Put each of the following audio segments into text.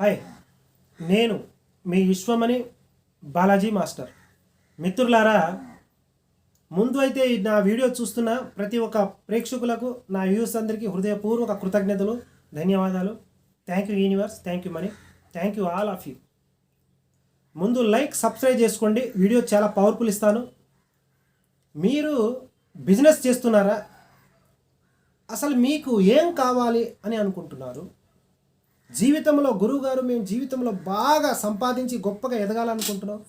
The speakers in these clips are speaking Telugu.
హాయ్ నేను మీ విశ్వమణి బాలాజీ మాస్టర్. మిత్రులారా ముందు అయితే నా వీడియో చూస్తున్న ప్రతి ఒక్క ప్రేక్షకులకు నా వ్యూస్ అందరికీ హృదయపూర్వక కృతజ్ఞతలు ధన్యవాదాలు. Thank you universe thank you money thank you all of you ముందు లైక్ సబ్స్క్రైబ్ చేసుకోండి. వీడియో చాలా పవర్ఫుల్ ఇస్తాను. మీరు బిజినెస్ చేస్తున్నారా? అసలు మీకు ఏం కావాలి అని అనుకుంటున్నారు? జీవితంలో గురువుగారు మేము జీవితంలో బాగా సంపాదించి గొప్పగా ఎదగాలనుకుంటున్నాం.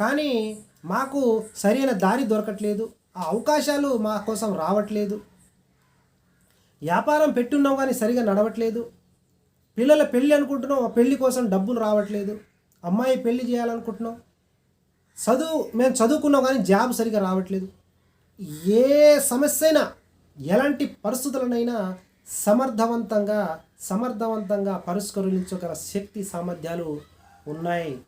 కానీ మాకు సరైన దారి దొరకట్లేదు. ఆ అవకాశాలు మా కోసం రావట్లేదు. వ్యాపారం పెట్టున్నాం కానీ సరిగా నడవట్లేదు. పిల్లల పెళ్ళి అనుకుంటున్నాం ఆ పెళ్ళి కోసం డబ్బులు రావట్లేదు. అమ్మాయి పెళ్ళి చేయాలనుకుంటున్నాం. చదువు మేము చదువుకున్నాం కానీ జాబ్ సరిగా రావట్లేదు. ఏ సమస్య అయినా ఎలాంటి పరిస్థితులనైనా సమర్థవంతంగా సమర్థవంతంగా పరిష్కరించగల శక్తి సామర్థ్యాలు ఉన్నాయి.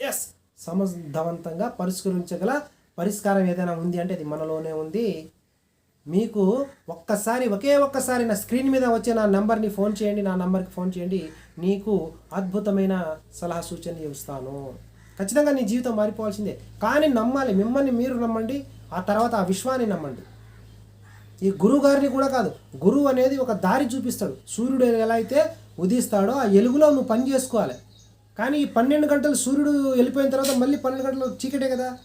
ఎస్ సమర్థవంతంగా పరిష్కరించగల పరిష్కారం ఏదైనా ఉంది అంటే అది మనలోనే ఉంది. మీకు ఒక్కసారి ఒకే ఒక్కసారి నా స్క్రీన్ మీద వచ్చే నా నెంబర్ని ఫోన్ చేయండి నా నెంబర్కి ఫోన్ చేయండి. నీకు అద్భుతమైన సలహా సూచనలు ఇస్తాను. ఖచ్చితంగా నీ జీవితం మారిపోవాల్సిందే. కానీ నమ్మాలి మిమ్మల్ని మీరు నమ్మండి ఆ తర్వాత ఆ విశ్వాన్ని నమ్మండి. ఈ గురువు గారిని కూడా కాదు. గురువు అనేది ఒక దారి చూపిస్తాడు. సూర్యుడు ఎలా అయితే ఉదిస్తాడో ఆ ఎలుగులో నువ్వు పని చేసుకోవాలి. కానీ ఈ పన్నెండు గంటలు సూర్యుడు వెళ్ళిపోయిన తర్వాత మళ్ళీ పన్నెండు గంటలు చీకటే కదా.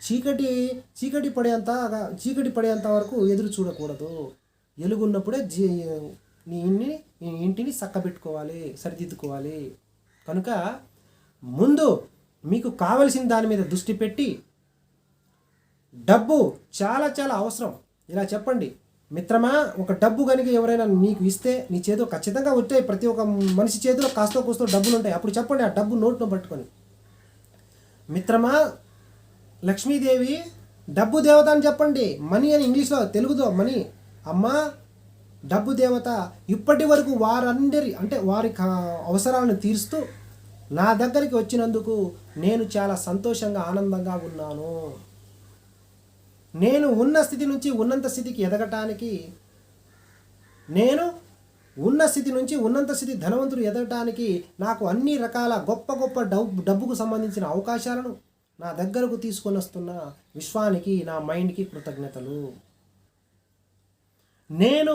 చీకటి చీకటి పడేంత చీకటి పడేంత వరకు ఎదురు చూడకూడదు. ఎలుగున్నప్పుడే జీ నీ ఇంటిని నీ ఇంటిని చక్కబెట్టుకోవాలి సరిదిద్దుకోవాలి. కనుక ముందు మీకు కావలసిన దాని మీద దృష్టి పెట్టి డబ్బు చాలా చాలా అవసరం. ఇలా చెప్పండి. మిత్రమా ఒక డబ్బు కనుక ఎవరైనా నీకు ఇస్తే నీ చేతిలో ఖచ్చితంగా వచ్చాయి. ప్రతి ఒక్క మనిషి చేతిలో కాస్తో కూస్తో డబ్బులు ఉంటాయి అప్పుడు చెప్పండి ఆ డబ్బు నోట్లో పట్టుకొని. మిత్రమా లక్ష్మీదేవి డబ్బు దేవత అని చెప్పండి. మనీ అని ఇంగ్లీష్లో తెలుగులో మనీ. అమ్మా డబ్బు దేవత ఇప్పటి వరకు వారందరి అంటే వారి కా- అవసరాలను తీరుస్తూ నా దగ్గరికి వచ్చినందుకు నేను చాలా సంతోషంగా ఆనందంగా ఉన్నాను. నేను ఉన్న స్థితి నుంచి ఉన్నంత స్థితికి ఎదగటానికి నేను ఉన్న స్థితి నుంచి ఉన్నంత స్థితి ధనవంతుడు ఎదగటానికి నాకు అన్ని రకాల గొప్ప గొప్ప డబ్బు డబ్బుకు సంబంధించిన అవకాశాలను నా దగ్గరకు తీసుకొని వస్తున్న విశ్వానికి నా మైండ్కి కృతజ్ఞతలు. నేను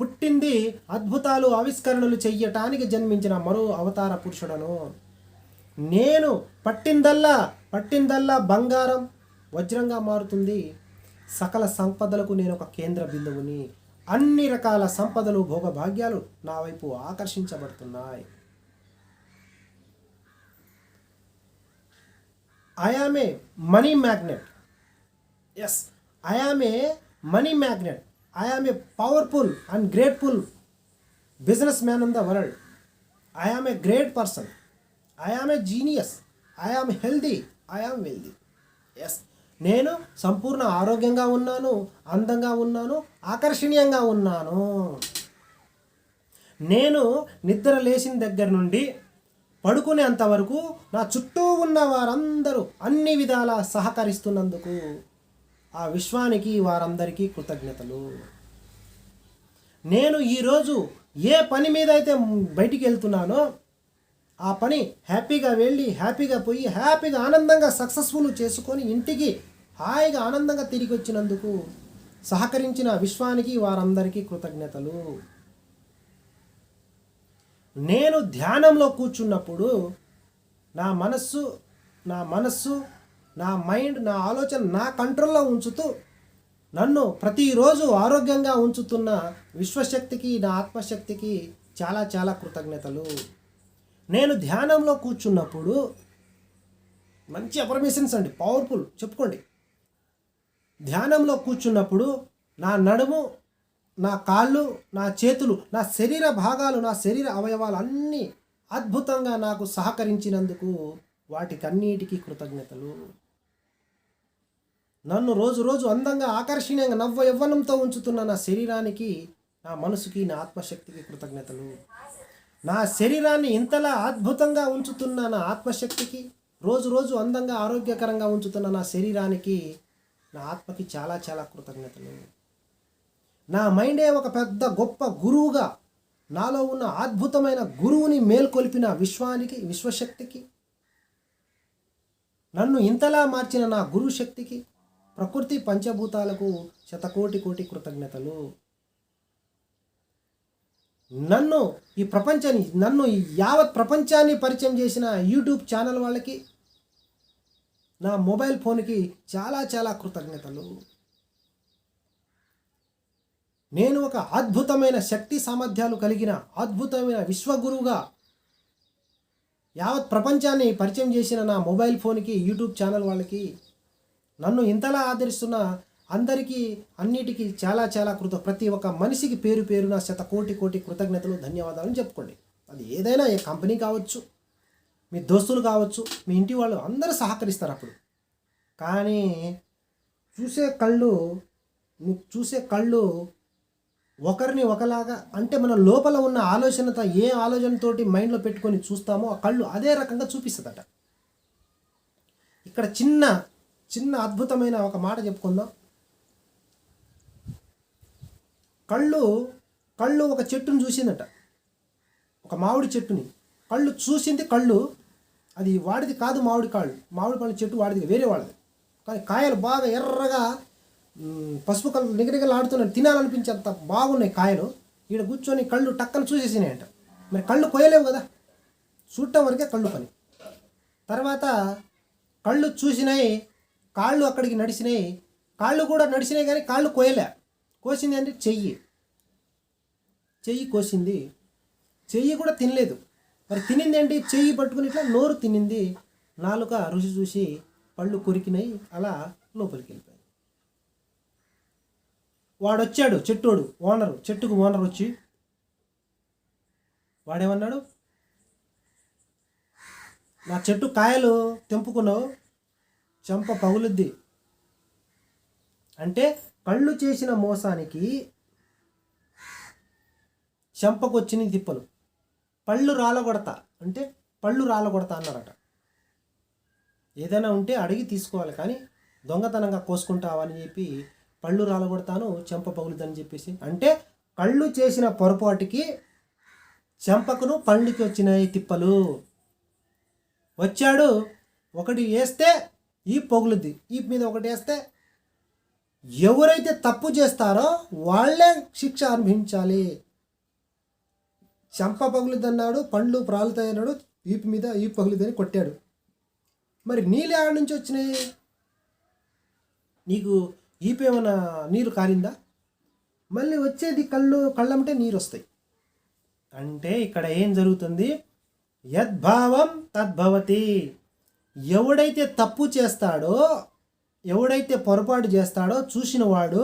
పుట్టింది అద్భుతాలు ఆవిష్కరణలు చెయ్యటానికి జన్మించిన మరో అవతార పురుషుడను. నేను పట్టిందల్లా పట్టిందల్లా బంగారం వజ్రంగా మారుతుంది. సకల సంపదలకు నేను ఒక కేంద్ర బిందువుని అన్ని రకాల సంపదలు భోగభాగ్యాలు నా వైపు ఆకర్షించబడుతున్నాయి. I a money magnet yes I a money magnet I a powerful and grateful business man in the world I a great person I a genius I healthy I wealthy yes నేను సంపూర్ణ ఆరోగ్యంగా ఉన్నాను అందంగా ఉన్నాను ఆకర్షణీయంగా ఉన్నాను. నేను నిద్ర లేచిన దగ్గర నుండి పడుకునేంత వరకు నా చుట్టూ ఉన్న వారందరూ అన్ని విధాలా సహకరిస్తున్నందుకు ఆ విశ్వానికి వారందరికీ కృతజ్ఞతలు. నేను ఈరోజు ఏ పని మీద అయితే బయటికి వెళ్తున్నానో ఆ పని హ్యాపీగా వెళ్ళి హ్యాపీగా పోయి హ్యాపీగా ఆనందంగా సక్సెస్ఫుల్ చేసుకొని ఇంటికి హాయిగా ఆనందంగా తిరిగి వచ్చినందుకు సహకరించిన విశ్వానికి వారందరికీ కృతజ్ఞతలు. నేను ధ్యానంలో కూర్చున్నప్పుడు నా మనస్సు నా మనస్సు నా మైండ్ నా ఆలోచన నా కంట్రోల్లో ఉంచుతూ నన్ను ప్రతిరోజు ఆరోగ్యంగా ఉంచుతున్న విశ్వశక్తికి నా ఆత్మశక్తికి చాలా చాలా కృతజ్ఞతలు. నేను ధ్యానంలో కూర్చున్నప్పుడు మంచి అఫర్మేషన్స్ అండి పవర్ఫుల్ చెప్పుకోండి. ధ్యానంలో కూర్చున్నప్పుడు నా నడుము నా కాళ్ళు నా చేతులు నా శరీర భాగాలు నా శరీర అవయవాలు అన్నీ అద్భుతంగా నాకు సహకరించినందుకు వాటికన్నిటికీ కృతజ్ఞతలు. నన్ను రోజు రోజు అందంగా ఆకర్షణీయంగా నవ్వ యవ్వనంతో ఉంచుతున్న నా శరీరానికి నా మనసుకి నా ఆత్మశక్తికి కృతజ్ఞతలు. నా శరీరాన్ని ఇంతలా అద్భుతంగా ఉంచుతున్న నా ఆత్మశక్తికి రోజు రోజు అందంగా ఆరోగ్యకరంగా ఉంచుతున్న నా శరీరానికి నా ఆత్మకి చాలా చాలా కృతజ్ఞతలు. నా మైండే ఒక పెద్ద గొప్ప గురువుగా నాలో ఉన్న అద్భుతమైన గురువుని మేల్కొల్పిన విశ్వానికి విశ్వశక్తికి నన్ను ఇంతలా మార్చిన నా గురువు శక్తికి ప్రకృతి పంచభూతాలకు శతకోటి కోటి కృతజ్ఞతలు. నన్ను ఈ ప్రపంచాన్ని నన్ను ఈ యావత్ ప్రపంచాన్ని పరిచయం చేసిన యూట్యూబ్ ఛానల్ వాళ్ళకి నా మొబైల్ ఫోన్కి చాలా చాలా కృతజ్ఞతలు. నేను ఒక అద్భుతమైన శక్తి సామర్థ్యాలు కలిగిన అద్భుతమైన విశ్వగురువుగా యావత్ ప్రపంచాన్ని పరిచయం చేసిన నా మొబైల్ ఫోన్కి యూట్యూబ్ ఛానల్ వాళ్ళకి నన్ను ఇంతలా ఆదరిస్తున్న అందరికీ అన్నిటికీ చాలా చాలా కృత ప్రతి ఒక్క మనిషికి పేరు పేరున శత కోటి కోటి కృతజ్ఞతలు ధన్యవాదాలు చెప్పుకోండి. అది ఏదైనా ఏ కంపెనీ కావచ్చు. మీ దోస్తులు కావచ్చు మీ ఇంటి వాళ్ళు అందరూ సహకరిస్తారు అప్పుడు. కానీ చూసే కళ్ళు నువ్వు చూసే కళ్ళు ఒకరిని ఒకలాగా అంటే మన లోపల ఉన్న ఆలోచనతో ఏ ఆలోచనతోటి మైండ్లో పెట్టుకొని చూస్తామో ఆ కళ్ళు అదే రకంగా చూపిస్తుందట. ఇక్కడ చిన్న చిన్న అద్భుతమైన ఒక మాట చెప్పుకుందాం. కళ్ళు కళ్ళు ఒక చెట్టును చూసిందట. ఒక మామిడి చెట్టుని. కళ్ళు చూసింది కళ్ళు అది వాడిది కాదు మామిడి కాళ్ళు. మామిడి పళ్ళ చెట్టు వాడిది వేరే వాడిది కానీ కాయలు బాగా ఎర్రగా పసుపు కలర్ నిగనిగలు ఆడుతున్నాయి తినాలనిపించేంత బాగున్నాయి కాయలు. ఈడ కూర్చొని కళ్ళు టక్కన చూసేసినాయంట. మరి కళ్ళు కొయ్యలేవు కదా. చూడటం వరకే కళ్ళు పని. తర్వాత కళ్ళు చూసినాయి కాళ్ళు అక్కడికి నడిచినాయి. కాళ్ళు కూడా నడిచినాయి కానీ కాళ్ళు కోయలే కోసింది అంటే చెయ్యి. చెయ్యి కోసింది. చెయ్యి కూడా తినలేదు. మరి తినింది ఏంటి చెయ్యి పట్టుకుని ఇట్లా నోరు తినింది. నాలుక రుచి చూసి పళ్ళు కొరికినాయి. అలా లోపలికి వెళ్ళిపోయింది. వాడు వచ్చాడు చెట్టోడు ఓనరు చెట్టుకు ఓనర్ వచ్చి. వాడేమన్నాడు? నా చెట్టు కాయలు తెంపుకున్నావు. చెంప పగులుద్ది. అంటే కళ్ళు చేసిన మోసానికి చెంపకొచ్చిన తిప్పలు. పళ్ళు రాలగొడతా. అంటే పళ్ళు రాలగొడతా అన్నారట. ఏదైనా ఉంటే అడిగి తీసుకోవాలి కానీ దొంగతనంగా కోసుకుంటావని చెప్పి పళ్ళు రాలగొడతాను చెంప పగులుదని చెప్పేసి. అంటే కళ్ళు చేసిన పొరపాటుకి చెంపకును పళ్ళుకి వచ్చినాయి తిప్పలు. వచ్చాడు ఒకటి వేస్తే ఈ పొగులుద్ది. ఈ మీద ఒకటి వేస్తే ఎవరైతే తప్పు చేస్తారో వాళ్ళే శిక్ష అనుభవించాలి. చంప పగులుద్దన్నాడు పండ్లు ప్రాలుతాయి అన్నాడు ఈపు మీద ఈపు పగులుదని కొట్టాడు. మరి నీళ్ళు ఆడ నుంచి వచ్చినాయి? నీకు ఈపు ఏమైనా నీరు కారిందా? మళ్ళీ వచ్చేది కళ్ళు కళ్ళంటే నీరు వస్తాయి అంటే ఇక్కడ ఏం జరుగుతుంది? యద్భావం తద్భవతి. ఎవడైతే తప్పు చేస్తాడో ఎవడైతే పొరపాటు చేస్తాడో చూసిన వాడు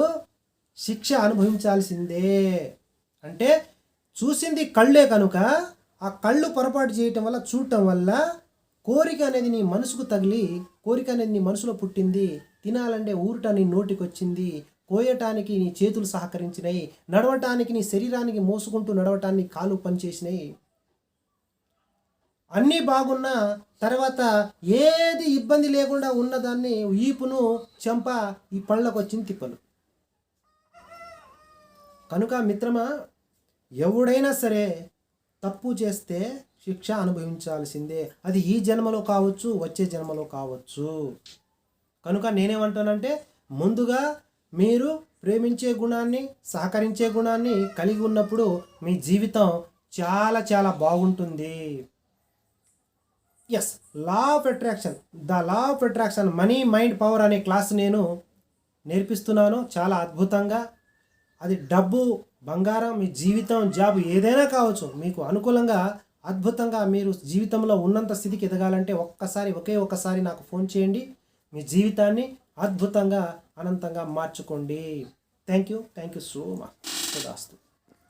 శిక్ష అనుభవించాల్సిందే. అంటే చూసింది కళ్ళే కనుక ఆ కళ్ళు పొరపాటు చేయటం వల్ల చూడటం వల్ల కోరిక అనేది నీ మనసుకు తగిలి కోరిక అనేది నీ మనసులో పుట్టింది తినాలంటే ఊరట నీ నోటికి వచ్చింది కోయటానికి నీ చేతులు సహకరించినాయి నడవటానికి నీ శరీరానికి మోసుకుంటూ నడవటానికి కాలు పనిచేసినాయి అన్నీ బాగున్నా తర్వాత ఏది ఇబ్బంది లేకుండా ఉన్నదాన్ని ఈపును చెంప ఈ పళ్ళకు వచ్చింది తిప్పలు. కనుక మిత్రమా ఎవడైనా సరే తప్పు చేస్తే శిక్ష అనుభవించాల్సిందే. అది ఈ జన్మలో కావచ్చు వచ్చే జన్మలో కావచ్చు. కనుక నేనేమంటానంటే ముందుగా మీరు ప్రేమించే గుణాన్ని సహకరించే గుణాన్ని కలిగి ఉన్నప్పుడు మీ జీవితం చాలా చాలా బాగుంటుంది. Yes law of attraction the law of attraction money mind power అనే క్లాస్ నేను నేర్పిస్తున్నాను. చాలా అద్భుతంగా. అది డబ్బు బంగారం మీ జీవితం జాబ్ ఏదైనా కావచ్చు మీకు అనుకూలంగా అద్భుతంగా మీరు జీవితంలో ఉన్నంత స్థితికి ఎదగాలంటే ఒక్కసారి ఒకే ఒక్కసారి నాకు ఫోన్ చేయండి. మీ జీవితాన్ని అద్భుతంగా అనంతంగా మార్చుకోండి. Thank you thank you so much